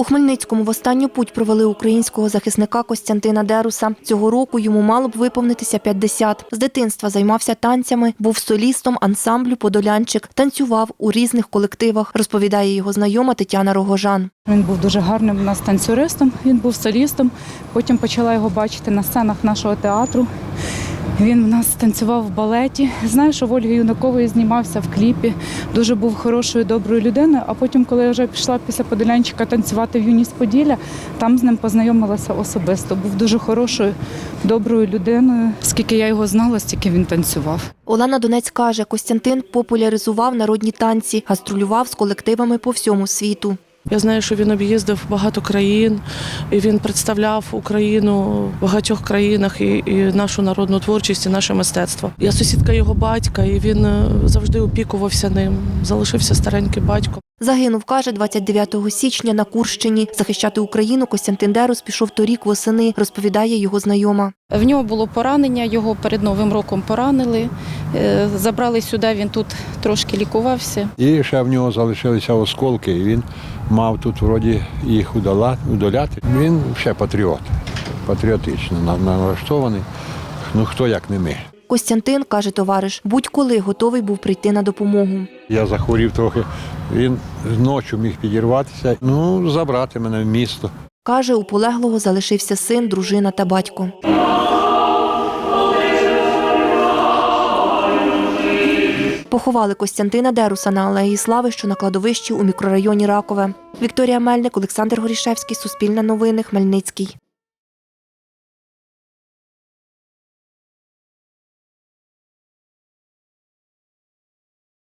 У Хмельницькому в останню путь провели українського захисника Костянтина Деруса. Цього року йому мало б виповнитися 50. З дитинства займався танцями, був солістом ансамблю Подолянчик, танцював у різних колективах, розповідає його знайома Тетяна Рогожан. Він був дуже гарним у нас танцюристом, він був солістом. Потім почала його бачити на сценах нашого театру. Він в нас танцював в балеті. Знаю, що Ольги Юнакової знімався в кліпі. Дуже був хорошою, доброю людиною. А потім, коли я вже пішла після Подолянчика танцювати в Юність Поділля, там з ним познайомилася особисто. Був дуже хорошою, доброю людиною. Скільки я його знала, стільки він танцював. Олена Донець каже, Костянтин популяризував народні танці, гастролював з колективами по всьому світу. Я знаю, що він об'їздив багато країн, і він представляв Україну в багатьох країнах і, і нашу народну творчість, і наше мистецтво. Я сусідка його батька, і він е, завжди опікувався ним. Залишився старенький батько. Загинув, каже, 29 січня на Курщині. Захищати Україну Костянтин Дерус пішов торік восени, розповідає його знайома. В нього було поранення, його перед Новим роком поранили. Е, Забрали сюди, він тут трошки лікувався. І ще в нього залишилися осколки, і він мав тут вроді їх удоляти. Він ще патріот, патріотично на- налаштований. Ну хто як не ми. Костянтин, каже товариш, будь-коли готовий був прийти на допомогу. Я захворів трохи. Він ночі міг підірватися, ну забрати мене в місто. Каже, у полеглого залишився син, дружина та батько. Поховали Костянтина Деруса на Алеї Слави, що на кладовищі у мікрорайоні Ракове. Вікторія Мельник, Олександр Горішевський, Суспільне новини, Хмельницький.